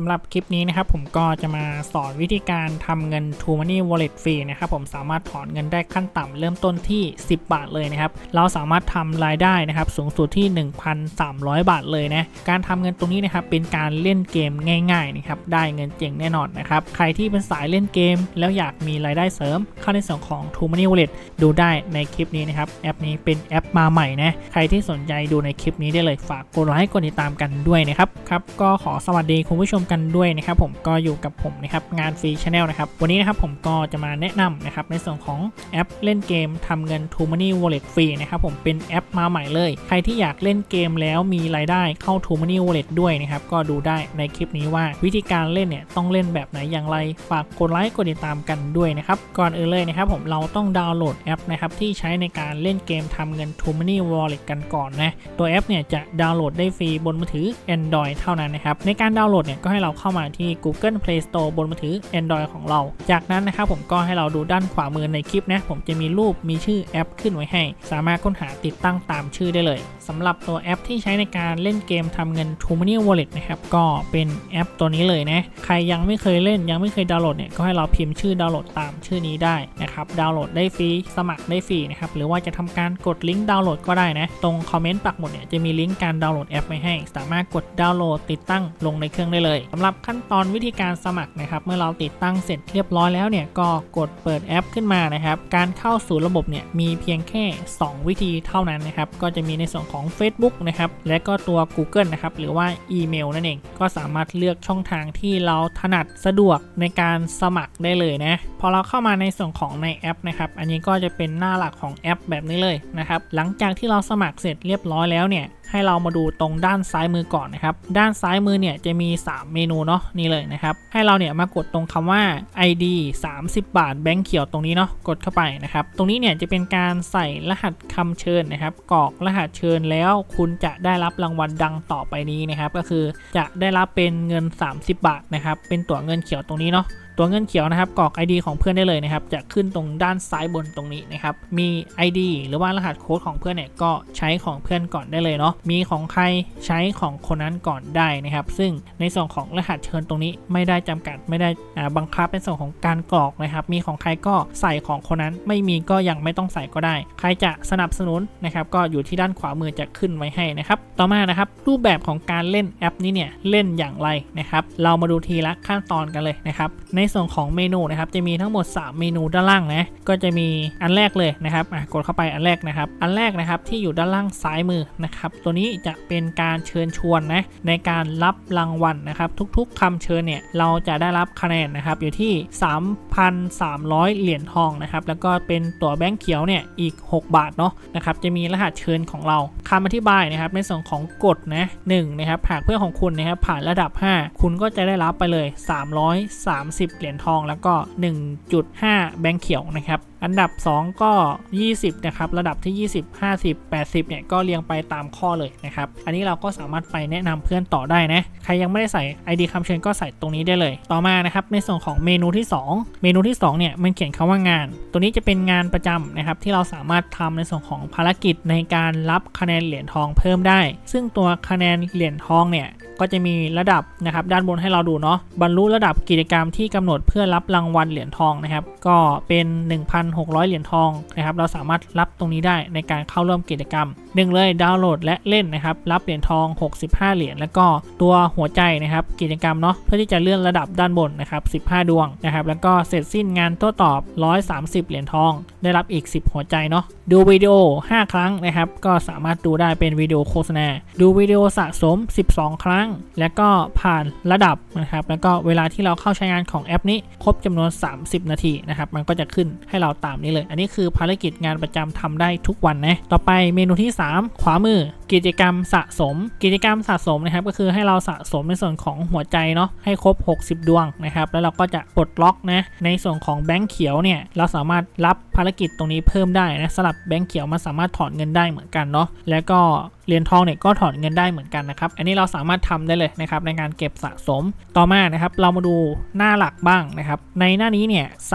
สำหรับคลิปนี้นะครับผมก็จะมาสอนวิธีการทำเงิน t ู Money Wallet ฟรีนะครับผมสามารถถอนเงินได้ขั้นต่ำเริ่มต้นที่ 10 บาทเลยนะครับ เราสามารถทำรายได้นะครับสูงสุดที่ 1,300 บาทเลยนะการทำเงินตรงนี้นะครับเป็นการเล่นเกมง่ายๆนะครับได้เงินเจ๋งแน่นอนนะครับใครที่เป็นสายเล่นเกม แล้วอยากมีรายได้เสริมเข้าในส่วนของ t ู Money Wallet ดูได้ในคลิปนี้นะครับแอปนี้เป็นแอปมาใหม่นะใครที่สนใจดูในคลิปนี้ได้เลยฝากกดไลค์กดติดตามกันด้วยนะครับครับก็ขอสวัสดีคุณผู้ชมกันด้วยนะครับผมก็อยู่กับผมนะครับงานฟรีชาแนลนะครับวันนี้นะครับผมก็จะมาแนะนำนะครับในส่วนของแอปเล่นเกมทำเงิน t ู Money Wallet ฟรีนะครับผมเป็นแอปมาใหม่เลย ใครที่อยากเล่นเกมแล้วมีรายได้เข้า t ู Money Wallet ด้วยนะครับก็ดูได้ในคลิปนี้ว่าวิธีการเล่นเนี่ยต้องเล่นแบบไหนอย่างไรฝากกดไลค์กดติดตามกันด้วยนะครับก่อนอื่นเลยนะครับผมเราต้องดาวน์โหลดแอปนะครับที่ใช้ในการเล่นเกมทำเงิน t ู Money Wallet กันก่อนนะตัวแอปเนี่ยจะดาวน์โหลดได้ฟรีบนมือถือ Android เท่านั้นนะครับในการดาวน์โหลดเนี่ยก็ให้เราเข้ามาที่ Google Play Store บนมือถือ Android ของเรา จากนั้นนะครับผมก็ให้เราดูด้านขวามือในคลิปนะผมจะมีรูปมีชื่อแอปขึ้นไว้ให้ สามารถค้นหาติดตั้งตามชื่อได้เลย สำหรับตัวแอปที่ใช้ในการเล่นเกมทำเงิน t ู Money Wallet นะครับก็เป็นแอปตัวนี้เลยนะใครยังไม่เคยเล่นยังไม่เคยดาวน์โหลดเนี่ยก็ให้เราพิมพ์ชื่อดาวน์โหลดตามชื่อนี้ได้นะครับดาวน์โหลดได้ฟรีสมัครได้ฟรีนะครับหรือว่าจะทำการกดลิงก์ดาวน์โหลดก็ได้นะตรงคอมเมนต์ปักหมุดเนี่ยจะมีลิงก์การดาวน์โหลดแอปไว้ให้ สามารถกดดาวน์โหลดติดตั้งลงในเครื่องได้เลยสำหรับขั้นตอนวิธีการสมัครนะครับเมื่อเราติดตั้งเสร็จเรียบร้อยแล้วเนี่ยก็กดเปิดแอปขึ้นมานะครับการเข้าสู่ระบบเนี่ยมีเพียงแค่ 2 วิธีเท่านั้นนะครับก็จะมีในส่วนของ Facebook นะครับและก็ตัว Google นะครับหรือว่าอีเมลนั่นเอง ก็สามารถเลือกช่องทางที่เราถนัดสะดวกในการสมัครได้เลยนะพอเราเข้ามาในส่วนของในแอปนะครับอันนี้ก็จะเป็นหน้าหลักของแอปแบบนี้เลยนะครับหลังจากที่เราสมัครเสร็จเรียบร้อยแล้วเนี่ย ให้เรามาดูตรงด้านซ้ายมือก่อนนะครับ ด้านซ้ายมือเนี่ยจะมี 3 เมนูเนาะนี่เลยนะครับ ให้เราเนี่ยมากดตรงคำว่า ID 30 บาทแบงค์เขียวตรงนี้เนาะกดเข้าไปนะครับ ตรงนี้เนี่ยจะเป็นการใส่รหัสคำเชิญนะครับกรอกรหัสเชิญแล้วคุณจะได้รับรางวัลดังต่อไปนี้นะครับ ก็คือจะได้รับเป็นเงิน 30 บาทนะครับ เป็นตั๋วเงินเขียวตรงนี้เนาะ ตัวเงินเขียวนะครับกรอก ID ของเพื่อนได้เลยนะครับ จะขึ้นตรงด้านซ้ายบนตรงนี้นะครับ มี ID หรือว่ารหัสโค้ดของเพื่อนเนี่ยก็ใช้ของเพื่อนก่อนได้เลยเนาะ มีของใครใช้ของคนนั้นก่อนได้นะครับ ซึ่งในส่วนของรหัสเชิญตรงนี้ไม่ได้จำกัดไม่ได้บังคับเป็นส่วนของการกรอกนะครับ มีของใครก็ใส่ของคนนั้น ไม่มีก็ยังไม่ต้องใส่ก็ได้ ใครจะสนับสนุนนะครับ ก็อยู่ที่ด้านขวามือจะขึ้นไว้ให้นะครับ ต่อมานะครับรูปแบบของการเล่นแอปนี้เนี่ยเล่นอย่างไรนะครับ เรามาดูทีละขั้นตอนกันเลยนะครับ ในส่วนของเมนูนะครับจะมีทั้งหมด 3 เมนูด้านล่างนะก็จะมีอันแรกเลยนะครับกดเข้าไปอันแรกนะครับ อันแรกนะครับที่อยู่ด้านล่างซ้ายมือนะครับตัวนี้จะเป็นการเชิญชวนนะในการรับรางวัลนะครับทุกๆคำเชิญเนี่ยเราจะได้รับคะแนนนะครับอยู่ที่ 3,300 เหรียญทองนะครับแล้วก็เป็นตั๋วแบงค์เขียวเนี่ยอีก 6 บาทเนาะนะครับจะมีรหัสเชิญของเราคำอธิบายนะครับในส่วนของกฎนะหนึ่งนะครับหากเพื่อนของคุณนะครับผ่านระดับ 5 คุณก็จะได้รับไปเลย 330เหรียญทองแล้วก็ 1.5 แบงค์เขียวนะครับอันดับ 2 ก็ 20 นะครับ ระดับที่ 20 50 80 เนี่ย ก็เรียงไปตามข้อเลยนะครับ อันนี้เราก็สามารถไปแนะนำเพื่อนต่อได้นะ ใครยังไม่ได้ใส่ ID คำเชิญก็ใส่ตรงนี้ได้เลย ต่อมานะครับ ในส่วนของเมนูที่ 2 เมนูที่ 2 เนี่ย มันเขียนคำว่างาน ตัวนี้จะเป็นงานประจำนะครับ ที่เราสามารถทำในส่วนของภารกิจในการรับคะแนนเหรียญทองเพิ่มได้ ซึ่งตัวคะแนนเหรียญทองเนี่ยก็จะมีระดับนะครับด้านบนให้เราดูเนาะบรรลุระดับกิจกรรมที่กำหนดเพื่อรับรางวัลเหรียญทองนะครับก็เป็น1,600 เหรียญทองนะครับเราสามารถรับตรงนี้ได้ในการเข้าร่วมกิจกรรมหนึ่งเลยดาวน์โหลดและเล่นนะครับรับเหรียญทอง 65 เหรียญแล้วก็ตัวหัวใจนะครับกิจกรรมเนาะเพื่อที่จะเลื่อนระดับด้านบนนะครับ15 ดวงนะครับแล้วก็เสร็จสิ้นงานโต้ตอบ 130 เหรียญทอง ได้รับอีก 10 หัวใจเนาะดูวิดีโอ 5 ครั้งนะครับก็สามารถดูได้เป็นวิดีโอโฆษณา ดูวิดีโอสะสม 12 ครั้ง แล้วก็ผ่านระดับนะครับแล้วก็เวลาที่เราเข้าใช้งานของแอปนี้ครบจำนวน 30 นาทีนะครับมันก็จะขึ้นให้เราตามนี้เลย อันนี้คือภารกิจงานประจำทำได้ทุกวันนะ ต่อไปเมนูที่ 3 ขวามือ กิจกรรมสะสม กิจกรรมสะสมนะครับก็คือให้เราสะสมในส่วนของหัวใจเนาะให้ครบ 60 ดวงนะครับ แล้วเราก็จะปลดล็อกนะในส่วนของแบงค์เขียวเนี่ยเราสามารถรับภารกิจตรงนี้เพิ่มได้นะสำหรับแบงค์เขียวมันสามารถถอนเงินได้เหมือนกันเนาะแล้วก็เหรียญทองเนี่ยก็ถอนเงินได้เหมือนกันนะครับ อันนี้เราสามารถทำได้เลยนะครับในการเก็บสะสม ต่อมานะครับเรามาดูหน้าหลักบ้างนะครับในหน้านี้เนี่ยส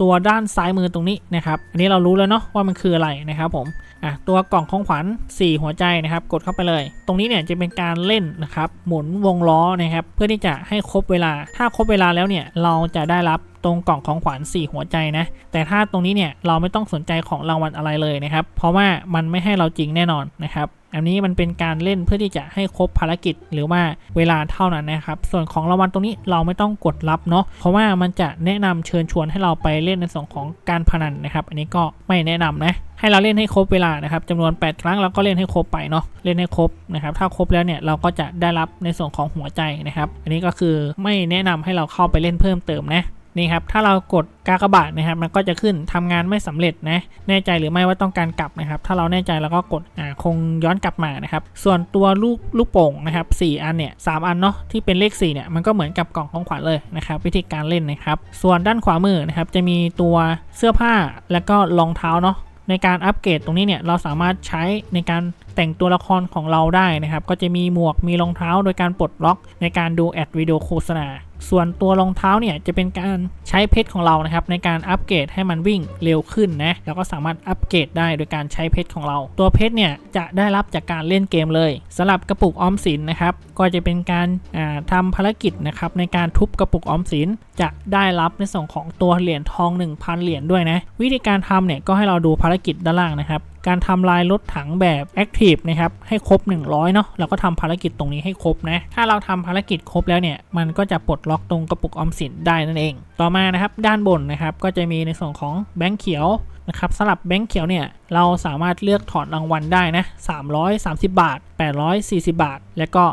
ตัวด้านซ้ายมือตรงนี้นะครับอันนี้เรารู้แล้วเนาะว่ามันคืออะไรนะครับผม อะตัวกล่องของขวัญ 4 หัวใจนะครับ กดเข้าไปเลย ตรงนี้เนี่ยจะเป็นการเล่นนะครับ หมุนวงล้อนะครับ เพื่อที่จะให้ครบเวลา ถ้าครบเวลาแล้วเนี่ยเราจะได้รับตรงกล่องของขวัญ 4 หัวใจนะ แต่ถ้าตรงนี้เนี่ยเราไม่ต้องสนใจของรางวัลอะไรเลยนะครับ เพราะว่ามันไม่ให้เราจริงแน่นอนนะครับ อันนี้มันเป็นการเล่นเพื่อที่จะให้ครบภารกิจหรือว่าเวลาเท่านั้นนะครับ ส่วนของรางวัลตรงนี้เราไม่ต้องกดรับเนาะ เพราะว่ามันจะแนะนำเชิญชวนให้เราไปเล่นในส่วนของการพนันนะครับ อันนี้ก็ไม่แนะนำนะ ให้เราเล่นให้ครบเวลานะครับจำนวน 8 ครั้งเราก็เล่นให้ครบไปเนาะเล่นให้ครบนะครับถ้าครบแล้วเนี่ยเราก็จะได้รับในส่วนของหัวใจนะครับ อันนี้ก็คือไม่แนะนำให้เราเข้าไปเล่นเพิ่มเติมนะนี่ครับถ้าเรากดกากบาทนะครับ มันก็จะขึ้นทำงานไม่สำเร็จนะแน่ใจหรือไม่ว่าต้องการกลับนะครับ ถ้าเราแน่ใจเราก็กดอ่าคงย้อนกลับมานะครับ ส่วนตัวลูกลูกโป่งนะครับ4อันเนี่ยสามอันเนาะที่เป็นเลข4เนี่ยมันก็เหมือนกับกล่องของขวัญเลยนะครับ วิธีการเล่นนะครับ ส่วนด้านขวามือนะครับจะมีตัวเสื้อผ้าแล้วก็รองเท้าเนาะ ในการอัปเกรดตรงนี้เนี่ยเราสามารถใช้ในการแต่งตัวละครของเราได้นะครับ ก็จะมีหมวกมีรองเท้าโดยการปลดล็อกในการดูแอดวิดีโอโฆษณา ส่วนตัวรองเท้าเนี่ยจะเป็นการใช้เพชรของเรานะครับในการอัปเกรดให้มันวิ่งเร็วขึ้นนะแล้วก็สามารถอัปเกรดได้โดยการใช้เพชรของเรา ตัวเพชรเนี่ยจะได้รับจากการเล่นเกมเลยสำหรับกระปุกออมสินนะครับก็จะเป็นการาทำภารกิจนะครับในการทุบกระปุกออมสินจะได้รับในส่วนของตัวเหรียญทอง 1,000 เหรียญด้วยนะวิธีการทำเนี่ยก็ให้เราดูภารกิจด้านล่างนะครับ การทำลายรถถังแบบแอคทีฟนะครับ ให้ครบ 100 เนาะเราก็ทำภารกิจตรงนี้ให้ครบนะ ถ้าเราทำภารกิจครบแล้วเนี่ย มันก็จะปลดล็อกตรงกระปุกออมสินได้นั่นเอง ต่อมานะครับ ด้านบนนะครับ ก็จะมีในส่วนของแบงค์เขียว นะครับสำหรับแบงค์เขียวเนี่ยเราสามารถเลือกถอนรางวัลได้นะ330 บาท 840 บาท และก็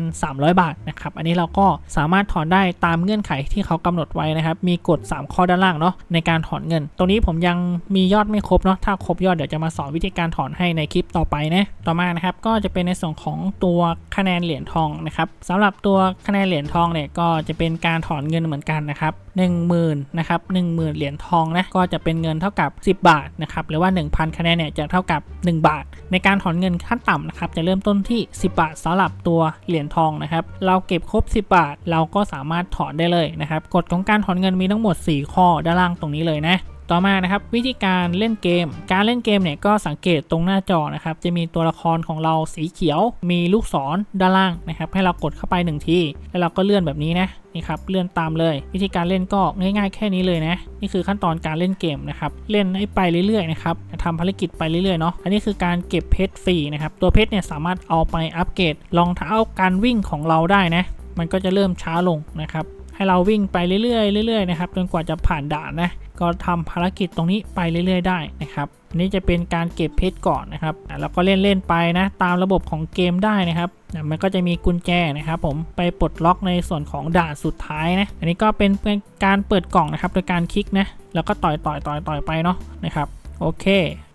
1,300 บาทนะครับอันนี้เราก็สามารถถอนได้ตามเงื่อนไขที่เขากำหนดไว้นะครับมีกฎ 3 ข้อด้านล่างเนาะในการถอนเงิน ตรงนี้ผมยังมียอดไม่ครบเนาะถ้าครบยอดเดี๋ยวจะมาสอนวิธีการถอนให้ในคลิปต่อไปนะต่อมานะครับก็จะเป็นในส่วนของตัวคะแนนเหรียญทองนะครับสำหรับตัวคะแนนเหรียญทองเนี่ยก็จะเป็นการถอนเงินเหมือนกันนะครับ 10,000นะครับ10,000 เหรียญทองนะก็จะเป็นเงินเท่ากับ 10 บาทนะครับหรือว่า 1,000 คะแนนเนี่ยจะเท่ากับ 1 บาท ในการถอนเงินขั้นต่ำนะครับจะเริ่มต้นที่ 10 บาทสำหรับตัวเหรียญทองนะครับเราเก็บครบ 10 บาท เราก็สามารถถอนได้เลยนะครับกฎของการถอนเงินมีทั้งหมด 4 ข้อด้านล่างตรงนี้เลยนะต่อมานะครับวิธีการเล่นเกม การเล่นเกมเนี่ยก็สังเกตตรงหน้าจอนะครับจะมีตัวละครของเราสีเขียว มีลูกศรด้านล่างนะครับให้เรากดเข้าไปหนึ่งทีแล้วเราก็เลื่อนแบบนี้นะ นี่ครับเลื่อนตามเลย วิธีการเล่นก็ง่าย ๆ แค่นี้เลยนะนี่คือขั้นตอนการเล่นเกมนะครับเล่นให้ไปเรื่อยๆนะครับทำภารกิจไปเรื่อยๆเนาะอันนี้คือการเก็บเพชรฟรีนะครับตัวเพชรเนี่ยสามารถเอาไปอัปเกรดรองเท้าการวิ่งของเราได้นะมันก็จะเริ่มช้าลงนะครับให้เราวิ่งไปเรื่อยๆเรื่อยๆนะครับจนกว่าจะผ่านด่านนะ ก็ทำภารกิจตรงนี้ไปเรื่อย ๆ ได้นะครับอันนี้จะเป็นการเก็บเพชรก่อนนะครับแล้วก็เล่น ๆ ไปนะตามระบบของเกมได้นะครับมันก็จะมีกุญแจนะครับผมไปปลดล็อกในส่วนของด่านสุดท้ายนะอันนี้ก็เป็นเป็นการเปิดกล่องนะครับโดยการคลิกนะแล้วก็ต่อยต่อยต่อยต่อยไปเนาะนะครับโอเค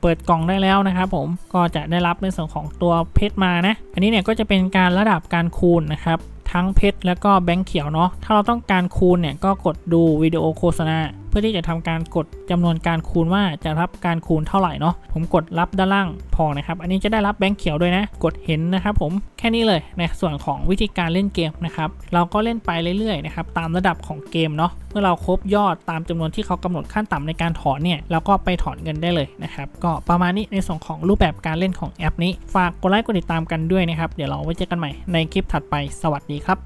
เปิดกล่องได้แล้วนะครับผม ก็จะได้รับในส่วนของตัวเพชรมานะ อันนี้เนี่ยก็จะเป็นการระดับการคูณนะครับ ทั้งเพชรแล้วก็แบงค์เขียวเนาะ ถ้าเราต้องการคูณเนี่ยก็กดดูวิดีโอโฆษณา เพื่อที่จะทำการกดจำนวนการคูณว่าจะรับการคูณเท่าไหร่เนาะผมกดรับด้านล่างพอนะครับ อันนี้จะได้รับแบงค์เขียวด้วยนะ กดเห็นนะครับผมแค่นี้เลยในส่วนของวิธีการเล่นเกมนะครับเราก็เล่นไปเรื่อยๆนะครับตามระดับของเกมเนาะเมื่อเราครบยอดตามจำนวนที่เขากำหนดขั้นต่ำในการถอนเนี่ยเราก็ไปถอนเงินได้เลยนะครับก็ประมาณนี้ในส่วนของรูปแบบการเล่นของแอปนี้ ฝากกดไลค์กดติดตามกันด้วยนะครับ เดี๋ยวเราไว้เจอกันใหม่ในคลิปถัดไปสวัสดีครับ